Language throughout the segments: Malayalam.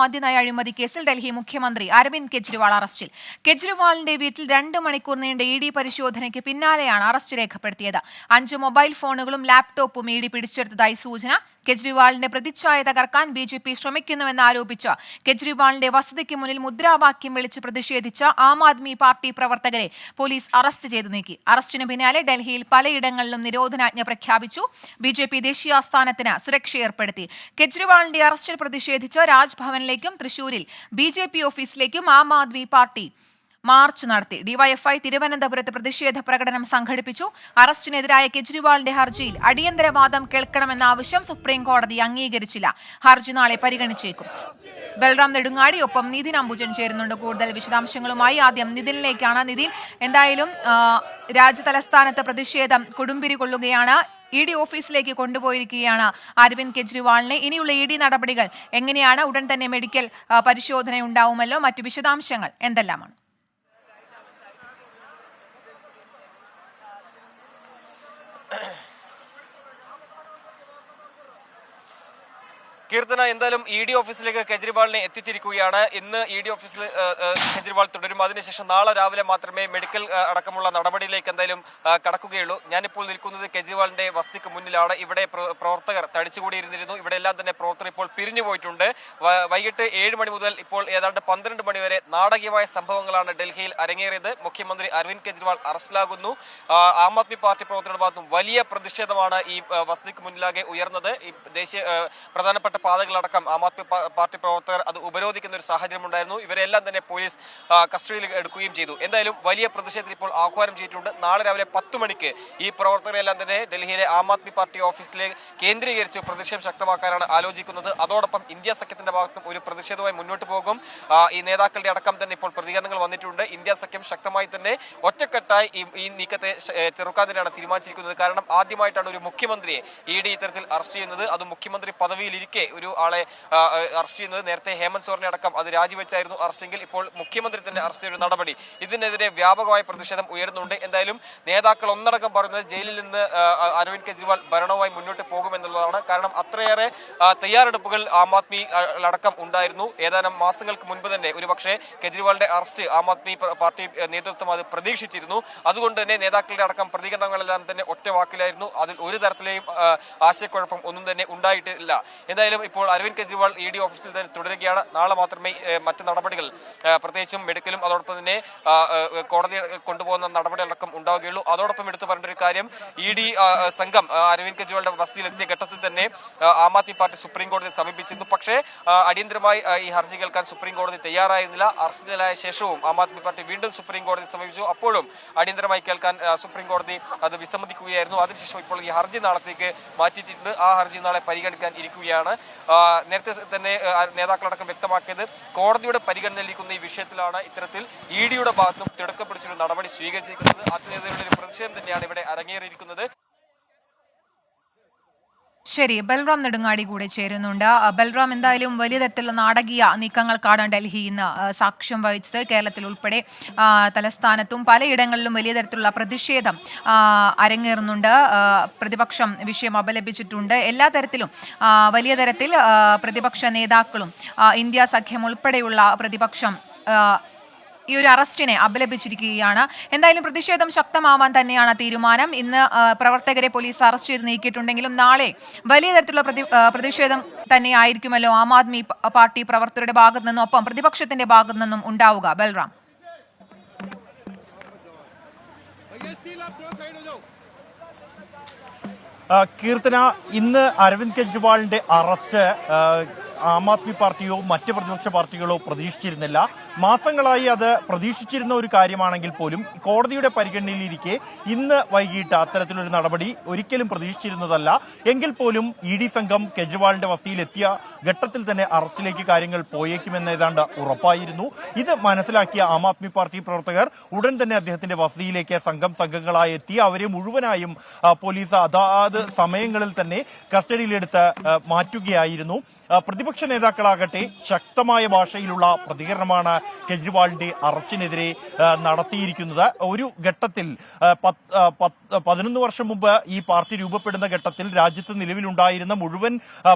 മദ്യനയ അഴിമതി കേസിൽ ഡൽഹി മുഖ്യമന്ത്രി അരവിന്ദ് കെജ്രിവാൾ അറസ്റ്റിൽ. കെജ്രിവാളിന്റെ വീട്ടിൽ രണ്ട് മണിക്കൂർ നീണ്ട ഇ ഡി പരിശോധനയ്ക്ക് പിന്നാലെയാണ് അറസ്റ്റ് രേഖപ്പെടുത്തിയത്. അഞ്ച് മൊബൈൽ ഫോണുകളും ലാപ്ടോപ്പും ഇ ഡി പിടിച്ചെടുത്തതായി സൂചന കെജ്രിവാളിന്റെ പ്രതിച്ഛായ തകർക്കാൻ ബി ജെ പി ശ്രമിക്കുന്നുവെന്ന് ആരോപിച്ച് കെജ്രിവാളിന്റെ വസതിക്ക് മുന്നിൽ മുദ്രാവാക്യം വിളിച്ച് പ്രതിഷേധിച്ച ആം ആദ്മി പാർട്ടി പ്രവർത്തകരെ പോലീസ് അറസ്റ്റ് ചെയ്തു നീക്കി. അറസ്റ്റിന് പിന്നാലെ ഡൽഹിയിൽ പലയിടങ്ങളിലും നിരോധനാജ്ഞ പ്രഖ്യാപിച്ചു. ബി ജെ പി ദേശീയ ആസ്ഥാനത്തിന് സുരക്ഷ ഏർപ്പെടുത്തി. കെജ്രിവാളിന്റെ അറസ്റ്റിൽ പ്രതിഷേധിച്ച് രാജ്ഭവനിലേക്കും തൃശൂരിൽ ബി ജെ പി ഓഫീസിലേക്കും ആം ആദ്മി പാർട്ടി മാർച്ച് നടത്തി. ഡിവൈഎഫ്ഐ തിരുവനന്തപുരത്ത് പ്രതിഷേധ പ്രകടനം സംഘടിപ്പിച്ചു. അറസ്റ്റിനെതിരായ കെജ്രിവാളിന്റെ ഹർജിയിൽ അടിയന്തരവാദം കേൾക്കണമെന്ന ആവശ്യം സുപ്രീം കോടതി അംഗീകരിച്ചില്ല. ഹർജി നാളെ പരിഗണിച്ചേക്കും. ബൽറാം നെടുങ്ങാടി ഒപ്പം നിതിൻ അംബുജൻ ചേരുന്നുണ്ട്. കൂടുതൽ വിശദാംശങ്ങളുമായി ആദ്യം നിതിനിലേക്കാണ് നിതിൻ. എന്തായാലും രാജ്യതലസ്ഥാനത്ത് പ്രതിഷേധം കൊടുമ്പിരി കൊള്ളുകയാണ്. ഇ ഡി ഓഫീസിലേക്ക് കൊണ്ടുപോയിരിക്കുകയാണ് അരവിന്ദ് കെജ്രിവാളിനെ. ഇനിയുള്ള ഇ ഡി നടപടികൾ എങ്ങനെയാണ്? ഉടൻ തന്നെ മെഡിക്കൽ പരിശോധന ഉണ്ടാവുമല്ലോ മറ്റു വിശദാംശങ്ങൾ എന്തെല്ലാമാണ്? കീർത്തന എന്തായാലും ഇ ഡി ഓഫീസിലേക്ക് കെജ്രിവാളിനെ എത്തിച്ചിരിക്കുകയാണ്. ഇന്ന് ഇ ഡി ഓഫീസിൽ കെജ്രിവാൾ തുടരും. അതിനുശേഷം നാളെ രാവിലെ മാത്രമേ മെഡിക്കൽ അടക്കമുള്ള നടപടിയിലേക്ക് എന്തായാലും കടക്കുകയുള്ളൂ. ഞാനിപ്പോൾ നിൽക്കുന്നത് കെജ്രിവാളിന്റെ വസതിക്ക് മുന്നിലാണ്. ഇവിടെ പ്ര- പ്രവർത്തകർ തടിച്ചുകൂടിയിരുന്നിരുന്നു. ഇവിടെ എല്ലാം തന്നെ പ്രവർത്തകർ ഇപ്പോൾ പിരിഞ്ഞു പോയിട്ടുണ്ട്. വൈകിട്ട് ഏഴ് മണി മുതൽ ഇപ്പോൾ ഏതാണ്ട് പന്ത്രണ്ട് മണി വരെ നാടകീയമായ സംഭവങ്ങളാണ് ഡൽഹിയിൽ അരങ്ങേറിയത്. മുഖ്യമന്ത്രി അരവിന്ദ് കെജ്രിവാൾ അറസ്റ്റിലാകുന്നു. ആ, ആദ്മി പാർട്ടി പ്രവർത്തകരുടെ ഭാഗത്തും വലിയ പ്രതിഷേധമാണ് ഈ വസതിക്ക് മുന്നിലാകെ ഉയർന്നത്. ഈ ദേശീയ ആ, പ്രധാനപ്പെട്ട പാതകളടക്കം ആം ആദ്മി പാർട്ടി പ്രവർത്തകർ അത് ഉപരോധിക്കുന്ന ഒരു സാഹചര്യം ഉണ്ടായിരുന്നു ഇവരെല്ലാം തന്നെ പോലീസ് കസ്റ്റഡിയിൽ എടുക്കുകയും ചെയ്തു. എന്തായാലും വലിയ പ്രതിഷേധത്തിൽ ഇപ്പോൾ ആഹ്വാനം ചെയ്തിട്ടുണ്ട്. നാളെ രാവിലെ പത്ത് മണിക്ക് ഈ പ്രവർത്തകരെല്ലാം തന്നെ ഡൽഹിയിലെ ആം ആദ്മി പാർട്ടി ഓഫീസിലെ കേന്ദ്രീകരിച്ച് പ്രതിഷേധം ശക്തമാക്കാനാണ് ആലോചിക്കുന്നത്. അതോടൊപ്പം ഇന്ത്യ സഖ്യത്തിന്റെ ഭാഗത്തും ഒരു പ്രതിഷേധവുമായി മുന്നോട്ട് പോകും. ഈ നേതാക്കളുടെ അടക്കം തന്നെ ഇപ്പോൾ പ്രതികരണങ്ങൾ വന്നിട്ടുണ്ട്. ഇന്ത്യ സഖ്യം ശക്തമായി തന്നെ ഒറ്റക്കെട്ടായി ഈ നീക്കത്തെ ചെറുക്കാൻ തന്നെയാണ് തീരുമാനിച്ചിരിക്കുന്നത്. കാരണം ആദ്യമായിട്ടാണ് ഒരു മുഖ്യമന്ത്രിയെ ഇ ഡി ഇത്തരത്തിൽ അറസ്റ്റ് ചെയ്യുന്നത്. അത് മുഖ്യമന്ത്രി പദവിയിലിരിക്കെ ഒരു ആളെ അറസ്റ്റ് ചെയ്യുന്നത്. നേരത്തെ ഹേമന്ത് സോറിനെ അടക്കം അത് രാജിവെച്ചായിരുന്നു അറസ്റ്റെങ്കിൽ. ഇപ്പോൾ മുഖ്യമന്ത്രി തന്നെ അറസ്റ്റ് ചെയ്ത നടപടി. ഇതിനെതിരെ വ്യാപകമായ പ്രതിഷേധം ഉയരുന്നുണ്ട്. എന്തായാലും നേതാക്കൾ ഒന്നടക്കം പറയുന്നത് ജയിലിൽ നിന്ന് അരവിന്ദ് കെജ്രിവാൾ ഭരണവുമായി മുന്നോട്ട് പോകുമെന്നുള്ളതാണ്. കാരണം അത്രയേറെ തയ്യാറെടുപ്പുകൾ ആം ആദ്മി അടക്കം ഉണ്ടായിരുന്നു. ഏതാനും മാസങ്ങൾക്ക് മുൻപ് തന്നെ ഒരുപക്ഷെ കെജ്രിവാളിന്റെ അറസ്റ്റ് ആം ആദ്മി പാർട്ടി നേതൃത്വം അത് പ്രതീക്ഷിച്ചിരുന്നു. അതുകൊണ്ട് തന്നെ നേതാക്കളുടെ അടക്കം പ്രതികരണങ്ങളെല്ലാം തന്നെ ഒറ്റ വാക്കിലായിരുന്നു അതിൽ ഒരു തരത്തിലെയും ആശയക്കുഴപ്പം ഒന്നും തന്നെ ഉണ്ടായിട്ടില്ല. എന്തായാലും ഇപ്പോൾ അരവിന്ദ് കെജ്രിവാൾ ഇ ഡി ഓഫീസിൽ തന്നെ തുടരുകയാണ്. നാളെ മാത്രമേ മറ്റ് നടപടികൾ പ്രത്യേകിച്ചും മെഡിക്കലും അതോടൊപ്പം തന്നെ കോടതി കൊണ്ടുപോകുന്ന നടപടികളടക്കം ഉണ്ടാവുകയുള്ളൂ. അതോടൊപ്പം എടുത്തു പറഞ്ഞ ഒരു കാര്യം ഇ ഡി സംഘം അരവിന്ദ് കെജ്രിവാളിന്റെ വസതിയിൽ എത്തിയ ഘട്ടത്തിൽ തന്നെ ആ, ആദ്മി പാർട്ടി സുപ്രീം കോടതിയെ സമീപിച്ചിരുന്നു. പക്ഷേ അടിയന്തരമായി ഈ ഹർജി കേൾക്കാൻ സുപ്രീം കോടതി തയ്യാറായിരുന്നില്ല. അറസ്റ്റിലായ ശേഷവും ആം ആദ്മി പാർട്ടി വീണ്ടും സുപ്രീം കോടതി സമീപിച്ചു. അപ്പോഴും അടിയന്തരമായി കേൾക്കാൻ സുപ്രീം കോടതി അത് വിസമ്മതിക്കുകയായിരുന്നു. അതിനുശേഷം ഇപ്പോൾ ഈ ഹർജി നാളത്തേക്ക് മാറ്റിയിട്ടുണ്ട്. ആ ഹർജി നാളെ പരിഗണിക്കാൻ ഇരിക്കുകയാണ്. നേരത്തെ തന്നെ നേതാക്കളടക്കം വ്യക്തമാക്കിയത് കോടതിയുടെ പരിഗണനയിലിരിക്കുന്ന ഈ വിഷയത്തിലാണ് ഇത്തരത്തിൽ ഇ ഡിയുടെ ഭാഗത്തും തിടക്കപ്പിടിച്ചൊരു നടപടി സ്വീകരിച്ചിരിക്കുന്നത്. ഒരു പ്രതിഷേധം തന്നെയാണ് ഇവിടെ അരങ്ങേറിയിരിക്കുന്നത്. ശരി ബൽറാം നെടുങ്ങാടി കൂടെ ചേരുന്നുണ്ട്. ബൽറാം എന്തായാലും വലിയ തരത്തിലുള്ള നാടകീയ നീക്കങ്ങൾക്കാണ് ഡൽഹി ഇന്ന് സാക്ഷ്യം വഹിച്ചത് കേരളത്തിൽ ഉൾപ്പെടെ തലസ്ഥാനത്തും പലയിടങ്ങളിലും വലിയ തരത്തിലുള്ള പ്രതിഷേധം അരങ്ങേറുന്നുണ്ട്. പ്രതിപക്ഷം വിഷയം അപലപിച്ചിട്ടുണ്ട്. എല്ലാ തരത്തിലും വലിയ തരത്തിൽ പ്രതിപക്ഷ നേതാക്കളും ഇന്ത്യ സഖ്യം ഉൾപ്പെടെയുള്ള പ്രതിപക്ഷം ഈ ഒരു അറസ്റ്റിനെ അപലപിച്ചിരിക്കുകയാണ്. എന്തായാലും പ്രതിഷേധം ശക്തമാവാൻ തന്നെയാണ് തീരുമാനം. ഇന്ന് പ്രവർത്തകരെ പോലീസ് അറസ്റ്റ് ചെയ്ത് നീക്കിയിട്ടുണ്ടെങ്കിലും നാളെ വലിയ തരത്തിലുള്ള പ്രതി പ്രതിഷേധം തന്നെയായിരിക്കുമല്ലോ ആം ആദ്മി പാർട്ടി പ്രവർത്തകരുടെ ഭാഗത്തു നിന്നും. ഒപ്പം പ്രതിപക്ഷത്തിന്റെ ഭാഗത്തു നിന്നും ഉണ്ടാവുക. ബൽറാം. കീർത്തന ഇന്ന് അരവിന്ദ് കെജ്രിവാളിന്റെ അറസ്റ്റ് ആ, ആദ്മി പാർട്ടിയോ മറ്റ് പ്രതിപക്ഷ പാർട്ടികളോ പ്രതീക്ഷിച്ചിരുന്നില്ല. മാസങ്ങളായി അത് പ്രതീക്ഷിച്ചിരുന്ന ഒരു കാര്യമാണെങ്കിൽ പോലും കോടതിയുടെ പരിഗണനയിലിരിക്കെ ഇന്ന് വൈകിട്ട് അത്തരത്തിലൊരു നടപടി ഒരിക്കലും പ്രതീക്ഷിച്ചിരുന്നതല്ല. എങ്കിൽ പോലും ഇ ഡി സംഘം കെജ്രിവാളിന്റെ വസതിയിലെത്തിയ ഘട്ടത്തിൽ തന്നെ അറസ്റ്റിലേക്ക് കാര്യങ്ങൾ പോയേക്കുമെന്ന് ഏതാണ്ട് ഉറപ്പായിരുന്നു. ഇത് മനസ്സിലാക്കിയ ആം ആദ്മി പാർട്ടി പ്രവർത്തകർ ഉടൻ തന്നെ അദ്ദേഹത്തിന്റെ വസതിയിലേക്ക് സംഘം സംഘങ്ങളായി എത്തി. അവരെ മുഴുവനായും പോലീസ് അതാത് സമയങ്ങളിൽ തന്നെ കസ്റ്റഡിയിലെടുത്ത് മാറ്റുകയായിരുന്നു. പ്രതിപക്ഷ നേതാക്കളാകട്ടെ ശക്തമായ ഭാഷയിലുള്ള പ്രതികരണമാണ് കെജ്രിവാളിന്റെ അറസ്റ്റിനെതിരെ നടത്തിയിരിക്കുന്നത്. ഒരു ഘട്ടത്തിൽ പതിനൊന്ന് വർഷം മുമ്പ് ഈ പാർട്ടി രൂപപ്പെടുന്ന ഘട്ടത്തിൽ രാജ്യത്ത് നിലവിലുണ്ടായിരുന്ന മുഴുവൻ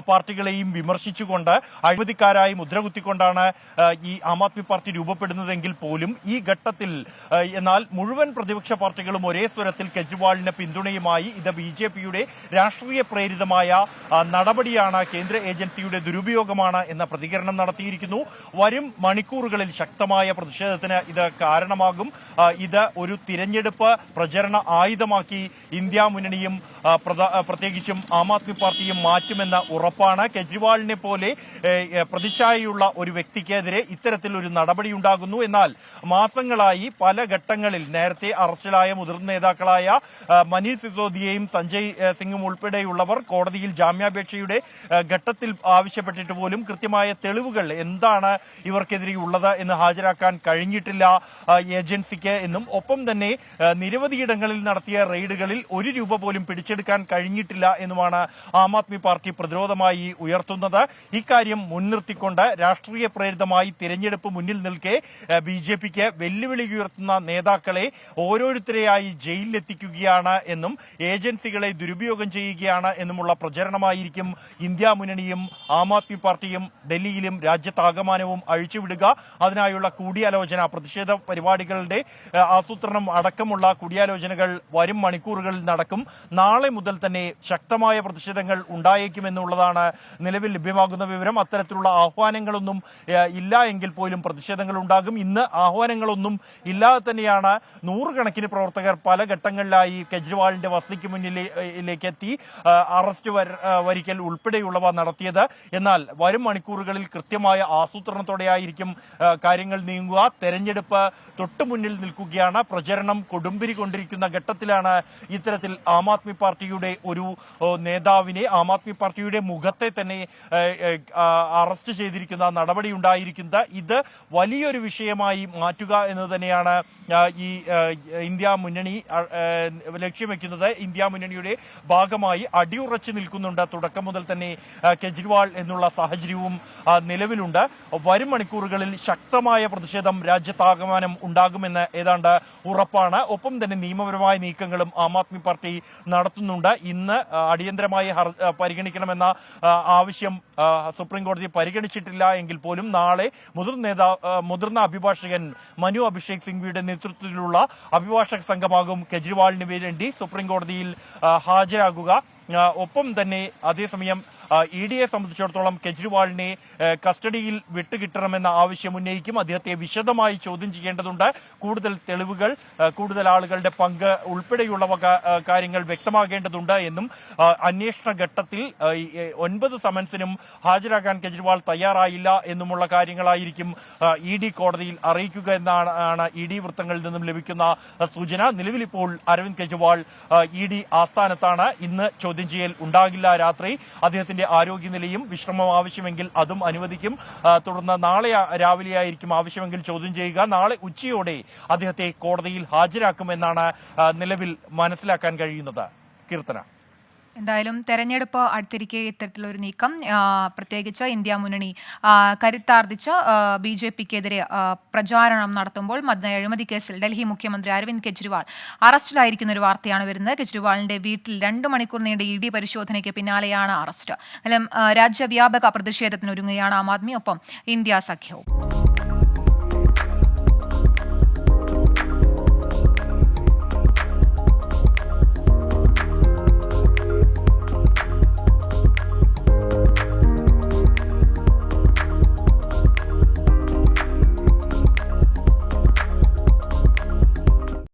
പാർട്ടികളെയും വിമർശിച്ചുകൊണ്ട് അഴിമതിക്കാരായി മുദ്ര കുത്തിക്കൊണ്ടാണ് ഈ ആം ആദ്മി പാർട്ടി രൂപപ്പെടുന്നതെങ്കിൽ പോലും ഈ ഘട്ടത്തിൽ എന്നാൽ മുഴുവൻ പ്രതിപക്ഷ പാർട്ടികളും ഒരേ സ്വരത്തിൽ കെജ്രിവാളിന് പിന്തുണയുമായി ഇത് ബി രാഷ്ട്രീയ പ്രേരിതമായ നടപടിയാണ് കേന്ദ്ര ഏജൻസിയുടെ ദുരുപയോഗമാണ് എന്ന പ്രതികരണം നടത്തിയിരിക്കുന്നു. വരും മണിക്കൂറുകളിൽ ശക്തമായ പ്രതിഷേധത്തിന് ഇത് കാരണമാകും. ഇത് ഒരു തിരഞ്ഞെടുപ്പ് പ്രചരണ ആയുധമാക്കി ഇന്ത്യ മുന്നണിയും പ്രത്യേകിച്ചും ആം ആദ്മി പാർട്ടിയും മാറ്റുമെന്ന ഉറപ്പാണ്. കെജ്രിവാളിനെ പോലെ പ്രതിച്ഛായയുള്ള ഒരു വ്യക്തിക്കെതിരെ നടപടി ഉണ്ടാകുന്നു എന്നാൽ മാസങ്ങളായി പല ഘട്ടങ്ങളിൽ നേരത്തെ അറസ്റ്റിലായ മുതിർന്ന നേതാക്കളായ മനീഷ് സിസോദിയയും സഞ്ജയ് സിംഗും ഉൾപ്പെടെയുള്ളവർ കോടതിയിൽ ജാമ്യാപേക്ഷയുടെ ഘട്ടത്തിൽ ആവശ്യപ്പെട്ടിട്ട് പോലും കൃത്യമായ തെളിവുകൾ എന്താണ് ഇവർക്കെതിരെ ഉള്ളത് എന്ന് ഹാജരാക്കാൻ കഴിഞ്ഞിട്ടില്ല ഏജൻസിക്ക് എന്നും. ഒപ്പം തന്നെ നിരവധിയിടങ്ങളിൽ നടത്തിയ റെയ്ഡുകളിൽ ഒരു രൂപ പോലും പിടിച്ചെടുക്കാൻ കഴിഞ്ഞിട്ടില്ല എന്നുമാണ് ആം ആദ്മി പാർട്ടി പ്രതിരോധമായി ഉയർത്തുന്നത്. ഇക്കാര്യം മുൻനിർത്തിക്കൊണ്ട് രാഷ്ട്രീയ പ്രേരിതമായി തിരഞ്ഞെടുപ്പ് മുന്നിൽ നിൽക്കെ ബി ജെ പിക്ക് വെല്ലുവിളി ഉയർത്തുന്ന നേതാക്കളെ ഓരോരുത്തരെയായി ജയിലിലെത്തിക്കുകയാണ് എന്നും ഏജൻസികളെ ദുരുപയോഗം ചെയ്യുകയാണ് എന്നുമുള്ള പ്രചരണമായിരിക്കും ഇന്ത്യ മുന്നണിയും ആം ആദ്മി പാർട്ടിയും ഡൽഹിയിലും രാജ്യത്താകമാനവും അഴിച്ചുവിടുക. അതിനായുള്ള കൂടിയാലോചന പ്രതിഷേധ പരിപാടികളുടെ ആസൂത്രണം അടക്കമുള്ള കൂടിയാലോചനകൾ വരും മണിക്കൂറുകളിൽ നടക്കും. നാളെ മുതൽ തന്നെ ശക്തമായ പ്രതിഷേധങ്ങൾ ഉണ്ടായേക്കുമെന്നുള്ളതാണ് നിലവിൽ ലഭ്യമാകുന്ന വിവരം. അത്തരത്തിലുള്ള ആഹ്വാനങ്ങളൊന്നും ഇല്ല എങ്കിൽ പോലും പ്രതിഷേധങ്ങൾ ഉണ്ടാകും. ഇന്ന് ആഹ്വാനങ്ങളൊന്നും ഇല്ലാതെ തന്നെയാണ് നൂറുകണക്കിന് പ്രവർത്തകർ പല ഘട്ടങ്ങളിലായി കെജ്രിവാളിന്റെ വസതിക്ക് മുന്നിലേക്ക് എത്തി അറസ്റ്റ് വരിക്കൽ ഉൾപ്പെടെയുള്ളവ നടത്തിയത്. എന്നാൽ വരും മണിക്കൂറുകളിൽ കൃത്യമായ ആസൂത്രണത്തോടെയായിരിക്കും കാര്യങ്ങൾ നീങ്ങുക. തെരഞ്ഞെടുപ്പ് തൊട്ടു മുന്നിൽ നിൽക്കുകയാണ്. പ്രചരണം കൊടുമ്പിരി കൊണ്ടിരിക്കുന്ന ഘട്ടത്തിലാണ് ഇത്തരത്തിൽ ആം ആദ്മി പാർട്ടിയുടെ ഒരു നേതാവിനെ ആം ആദ്മി പാർട്ടിയുടെ മുഖത്തെ തന്നെ അറസ്റ്റ് ചെയ്തിരിക്കുന്ന നടപടി ഉണ്ടായിരിക്കുന്നത്. ഇത് വലിയൊരു വിഷയമായി മാറ്റുക എന്ന് തന്നെയാണ് ഈ ഇന്ത്യ മുന്നണി ലക്ഷ്യം വെക്കുന്നത്. ഇന്ത്യ മുന്നണിയുടെ ഭാഗമായി അടിയുറച്ചു നിൽക്കുന്നുണ്ട്. തുടക്കം മുതൽ തന്നെ കെജ്രിവാൾ എന്നുള്ള സാഹചര്യവും നിലവിലുണ്ട്. വരും മണിക്കൂറുകളിൽ ശക്തമായ പ്രതിഷേധം രാജ്യത്താകമാനം ഉണ്ടാകുമെന്ന് ഏതാണ്ട് ഉറപ്പാണ്. ഒപ്പം തന്നെ നിയമപരമായ നീക്കങ്ങളും ആം ആദ്മി പാർട്ടി നടത്തുന്നുണ്ട്. ഇന്ന് അടിയന്തരമായി പരിഗണിക്കണമെന്ന ആവശ്യം സുപ്രീം കോടതി പരിഗണിച്ചിട്ടില്ല എങ്കിൽ പോലും നാളെ മുതിർന്ന നേതാ മുതിർന്ന അഭിഭാഷകൻ മനു അഭിഷേക് സിംഗ്വിയുടെ നേതൃത്വത്തിലുള്ള അഭിഭാഷക സംഘമാകും കെജ്രിവാളിന് വേണ്ടി സുപ്രീം കോടതിയിൽ ഹാജരാകുക. ഒപ്പം തന്നെ അതേസമയം ഇ ഡിയെ സംബന്ധിച്ചിടത്തോളം കെജ്രിവാളിനെ കസ്റ്റഡിയിൽ വിട്ടുകിട്ടണമെന്ന ആവശ്യം ഉന്നയിക്കും. അദ്ദേഹത്തെ വിശദമായി ചോദ്യം ചെയ്യേണ്ടതുണ്ട്. കൂടുതൽ തെളിവുകൾ കൂടുതൽ ആളുകളുടെ പങ്ക് ഉൾപ്പെടെയുള്ള കാര്യങ്ങൾ വ്യക്തമാകേണ്ടതുണ്ട് എന്നും അന്വേഷണ ഘട്ടത്തിൽ ഒൻപത് സമൻസിനും ഹാജരാകാൻ കെജ്രിവാൾ തയ്യാറായില്ല എന്നുമുള്ള കാര്യങ്ങളായിരിക്കും ഇ ഡി കോടതിയിൽ അറിയിക്കുക എന്നാണ് ഇ ഡി വൃത്തങ്ങളിൽ നിന്നും ലഭിക്കുന്ന സൂചന. നിലവിൽ ഇപ്പോൾ അരവിന്ദ് കെജ്രിവാൾ ഇ ഡി ആസ്ഥാനത്താണ്. ഇന്ന് ചോദ്യം ചെയ്യൽ ഉണ്ടാകില്ല രാത്രി. അദ്ദേഹത്തിന്റെ ആരോഗ്യനിലയും വിശ്രമം ആവശ്യമെങ്കിൽ അതും അനുവദിക്കും. തുടർന്ന് നാളെ രാവിലെയായിരിക്കും ആവശ്യമെങ്കിൽ ചോദ്യം ചെയ്യുക. നാളെ ഉച്ചയോടെ അദ്ദേഹത്തെ കോടതിയിൽ ഹാജരാക്കുമെന്നാണ് നിലവിൽ മനസ്സിലാക്കാൻ കഴിയുന്നത്. കീർത്തന. എന്തായാലും തെരഞ്ഞെടുപ്പ് അടുത്തിരിക്കെ ഇത്തരത്തിലൊരു നീക്കം പ്രത്യേകിച്ച് ഇന്ത്യ മുന്നണി കരുത്താർജിച്ച് ബി ജെ പിക്കെതിരെ പ്രചാരണം നടത്തുമ്പോൾ മദ്യ അഴിമതി കേസിൽ ഡൽഹി മുഖ്യമന്ത്രി അരവിന്ദ് കെജ്രിവാൾ അറസ്റ്റിലായിരിക്കുന്ന ഒരു വാർത്തയാണ് വരുന്നത്. കെജ്രിവാളിന്റെ വീട്ടിൽ രണ്ട് മണിക്കൂർ നീണ്ട ഇ ഡി പരിശോധനയ്ക്ക് പിന്നാലെയാണ് അറസ്റ്റ്. ആ, രാജ്യവ്യാപക പ്രതിഷേധത്തിനൊരുങ്ങുകയാണ് ആം ആദ്മി. ഒപ്പം ഇന്ത്യ സഖ്യവും.